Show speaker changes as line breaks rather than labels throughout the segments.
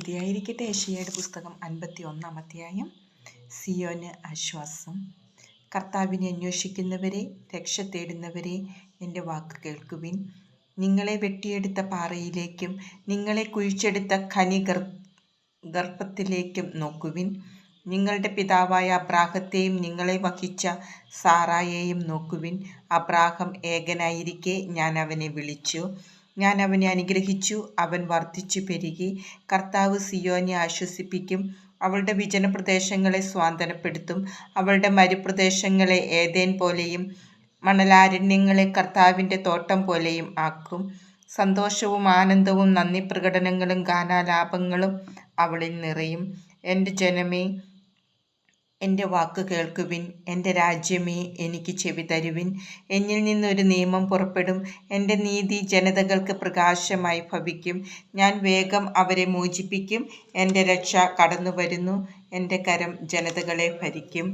സ്തുതിയായിരിക്കട്ടെ ഏഷ്യയുടെ പുസ്തകം അൻപത്തി ഒന്നാം അധ്യായം. സിയോന് ആശ്വാസം. കർത്താവിനെ അന്വേഷിക്കുന്നവരെ രക്ഷ തേടുന്നവരെ എന്റെ വാക്ക് കേൾക്കുവിൻ. നിങ്ങളെ വെട്ടിയെടുത്ത പാറയിലേക്കും നിങ്ങളെ കുഴിച്ചെടുത്ത ഖനി ഗർ ഗർഭത്തിലേക്കും നോക്കുവിൻ. നിങ്ങളുടെ പിതാവായ അബ്രാഹത്തെയും നിങ്ങളെ വഹിച്ച സാറായെയും നോക്കുവിൻ. അബ്രാഹം ഏകനായിരിക്കെ ഞാൻ അവനെ വിളിച്ചു. ഞാൻ അവനെ അനുഗ്രഹിച്ചു അവൻ വർദ്ധിച്ചു പെരുകി. കർത്താവ് സിയോനെ ആശ്വസിപ്പിക്കും. അവളുടെ വിജനപ്രദേശങ്ങളെ സ്വാന്തനപ്പെടുത്തും. അവളുടെ മരുപ്രദേശങ്ങളെ ഏതേൻ പോലെയും മണലാരണ്യങ്ങളെ കർത്താവിന്റെ തോട്ടം പോലെയും ആക്കും. സന്തോഷവും ആനന്ദവും നന്ദി പ്രകടനങ്ങളും ഗാനാലാപങ്ങളും അവളിൽ നിറയും. എന്റെ ജനമേ എന്റെ വാക്ക് കേൾക്കുവിൻ എന്റെ രാജ്യമേ എനിക്ക് ചെവി തരുവിൻ. എന്നിൽ നിന്നൊരു നിയമം പുറപ്പെടും. എന്റെ നീതി ജനതകൾക്ക് പ്രകാശമായി ഭവിക്കും. ഞാൻ വേഗം അവരെ മോചിപ്പിക്കും. എന്റെ രക്ഷ കടന്നു വരുന്നു എന്റെ കരം ജനതകളെ ഭരിക്കും.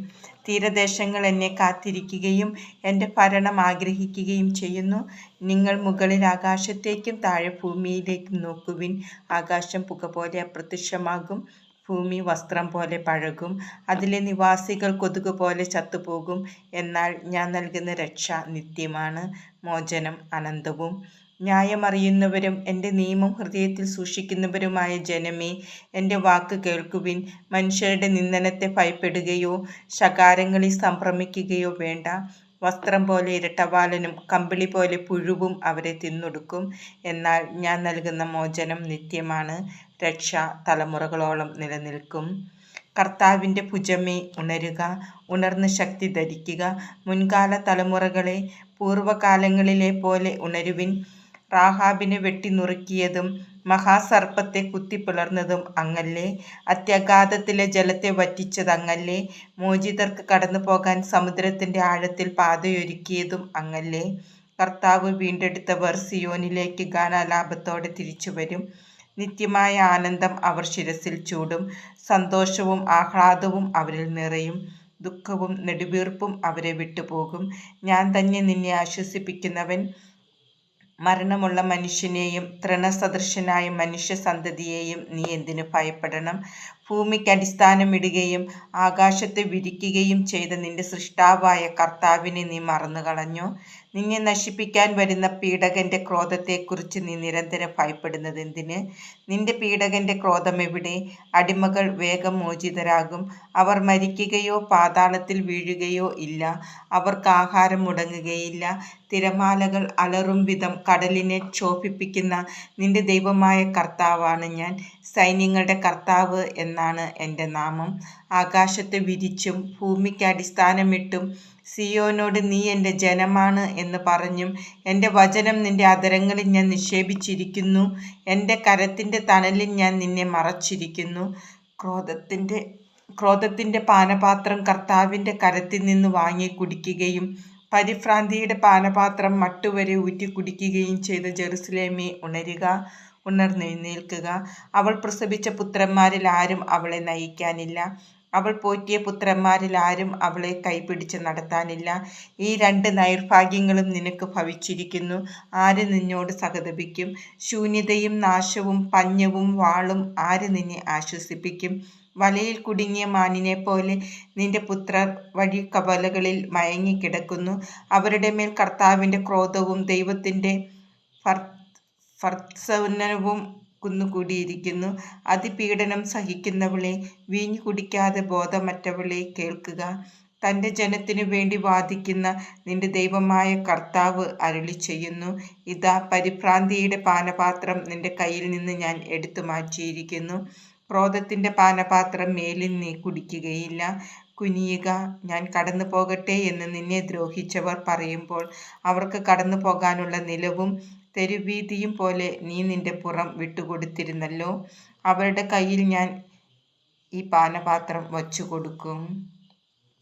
തീരദേശങ്ങൾ എന്നെ കാത്തിരിക്കുകയും എന്റെ ഭരണം ആഗ്രഹിക്കുകയും ചെയ്യുന്നു. നിങ്ങൾ മുകളിൽ ആകാശത്തേക്കും താഴെ ഭൂമിയിലേക്കും നോക്കുവിൻ. ആകാശം പുക പോലെ അപ്രത്യക്ഷമാകും. ഭൂമി വസ്ത്രം പോലെ പഴകും. അതിലെ നിവാസികൾ കൊതുക് പോലെ ചത്തുപോകും. എന്നാൽ ഞാൻ നൽകുന്ന രക്ഷ നിത്യമാണ്. മോചനം അനന്തവും. ന്യായമറിയുന്നവരും എന്റെ നിയമം ഹൃദയത്തിൽ സൂക്ഷിക്കുന്നവരുമായ ജനമേ എന്റെ വാക്ക് കേൾക്കുവിൻ. മനുഷ്യരുടെ നിന്ദനത്തെ ഭയപ്പെടുകയോ ശകാരങ്ങളിൽ സംഭ്രമിക്കുകയോ വേണ്ട. വസ്ത്രം പോലെ ഇരട്ടവാലനും കമ്പിളി പോലെ പുഴുവും അവരെ തിന്നൊടുക്കും. എന്നാൽ ഞാൻ നൽകുന്ന മോചനം നിത്യമാണ്. രക്ഷ തലമുറകളോളം നിലനിൽക്കും. കർത്താവിന്റെ ഭുജമേ ഉണരുക ഉണർന്ന് ശക്തി ധരിക്കുക. മുൻകാല തലമുറകളെ പൂർവകാലങ്ങളിലെ പോലെ ഉണരുവിൻ. റാഹാബിനെ വെട്ടിനുറുക്കിയതും മഹാസർപ്പത്തെ കുത്തിപ്പിളർന്നതും അങ്ങല്ലേ? അത്യഗാധത്തിലെ ജലത്തെ വറ്റിച്ചത് അങ്ങല്ലേ? മോചിതർക്ക് കടന്നു പോകാൻ സമുദ്രത്തിന്റെ ആഴത്തിൽ പാതയൊരുക്കിയതും അങ്ങല്ലേ? കർത്താവ് വീണ്ടെടുത്തവർ സിയോനിലേക്ക് ഗാനാലാപത്തോടെ തിരിച്ചു വരും. നിത്യമായ ആനന്ദം അവർ ശിരസിൽ ചൂടും. സന്തോഷവും ആഹ്ലാദവും അവരിൽ നിറയും. ദുഃഖവും നെടുവീർപ്പും അവരെ വിട്ടുപോകും. ഞാൻ തന്നെ നിന്നെ ആശ്വസിപ്പിക്കുന്നവൻ. മരണമുള്ള മനുഷ്യനെയും തൃണസദൃശനായ മനുഷ്യസന്തതിയെയും നീ എന്തിനു ഭയപ്പെടണം? ഭൂമിക്ക് അടിസ്ഥാനമിടുകയും ആകാശത്തെ വിരിക്കുകയും ചെയ്ത നിന്റെ സൃഷ്ടാവായ കർത്താവിനെ നീ മറന്നുകളഞ്ഞു. നിന്നെ നശിപ്പിക്കാൻ വരുന്ന പീഡകന്റെ ക്രോധത്തെക്കുറിച്ച് നീ നിരന്തരം ഭയപ്പെടുന്നത് എന്തിന്? നിന്റെ പീഡകന്റെ ക്രോധം എവിടെ? അടിമകൾ വേഗം മോചിതരാകും. അവർ മരിക്കുകയോ പാതാളത്തിൽ വീഴുകയോ ഇല്ല. അവർക്ക് ആഹാരം മുടങ്ങുകയില്ല. തിരമാലകൾ അലറും വിധം കടലിനെ ക്ഷോഭിപ്പിക്കുന്ന നിന്റെ ദൈവമായ കർത്താവാണ് ഞാൻ. സൈന്യങ്ങളുടെ കർത്താവ് എന്നാണ് എന്റെ നാമം. ആകാശത്തെ വിരിച്ചും ഭൂമിക്ക് അടിസ്ഥാനമിട്ടും സിയോനോട് നീ എന്റെ ജനമാണ് എന്ന് പറഞ്ഞും എന്റെ വചനം നിന്റെ അതരങ്ങളിൽ ഞാൻ നിക്ഷേപിച്ചിരിക്കുന്നു. എന്റെ കരത്തിന്റെ തണലിൽ ഞാൻ നിന്നെ മറച്ചിരിക്കുന്നു. ക്രോധത്തിന്റെ ക്രോധത്തിന്റെ പാനപാത്രം കർത്താവിന്റെ കരത്തിൽ നിന്ന് വാങ്ങി കുടിക്കുകയും പരിഭ്രാന്തിയുടെ പാനപാത്രം മട്ടുവരെ ഊറ്റി കുടിക്കുകയും ചെയ്ത ജെറുസലേമി ഉണരുക. ഉണർന്നെഴുന്നേൽക്കുക അവൾ പ്രസവിച്ച പുത്രന്മാരിൽ ആരും അവളെ നയിക്കാനില്ല. അവൾ പോറ്റിയ പുത്രന്മാരിൽ ആരും അവളെ കൈപിടിച്ച് നടത്താനില്ല. ഈ രണ്ട് നൈർഭാഗ്യങ്ങളും നിനക്ക് ഭവിച്ചിരിക്കുന്നു. ആര് നിന്നോട് സഹതപിക്കും? ശൂന്യതയും നാശവും പഞ്ഞവും വാളും ആര് നിന്നെ ആശ്വസിപ്പിക്കും? വലയിൽ കുടുങ്ങിയ മാനിനെ പോലെ നിന്റെ പുത്രർ വഴി കവലകളിൽ മയങ്ങിക്കിടക്കുന്നു. അവരുടെ മേൽ കർത്താവിന്റെ ക്രോധവും ദൈവത്തിന്റെ ഫർ ഫർസനവും കുന്നുകൂടിയിരിക്കുന്നു. അതിപീഡനം സഹിക്കുന്നവളെ വീഞ്ഞു കുടിക്കാതെ ബോധമറ്റവളെ കേൾക്കുക. തന്റെ ജനത്തിനു വേണ്ടി വാദിക്കുന്ന നിന്റെ ദൈവമായ കർത്താവ് അരുളി ചെയ്യുന്നു. ഇതാ പരിഭ്രാന്തിയുടെ പാനപാത്രം നിന്റെ കയ്യിൽ നിന്ന് ഞാൻ എടുത്തു മാറ്റിയിരിക്കുന്നു. ക്രോധത്തിന്റെ പാനപാത്രം മേലിൽ നീ കുടിക്കുകയില്ല. കുനിയുക. ഞാൻ കടന്നു പോകട്ടെ എന്ന് നിന്നെ ദ്രോഹിച്ചവർ പറയുമ്പോൾ അവർക്ക് കടന്നു പോകാനുള്ള നിലവും തെരുവീതിയും പോലെ നീ നിന്റെ പുറം വിട്ടുകൊടുത്തിരുന്നല്ലോ. അവരുടെ കയ്യിൽ ഞാൻ ഈ പാനപാത്രം വച്ചു കൊടുക്കും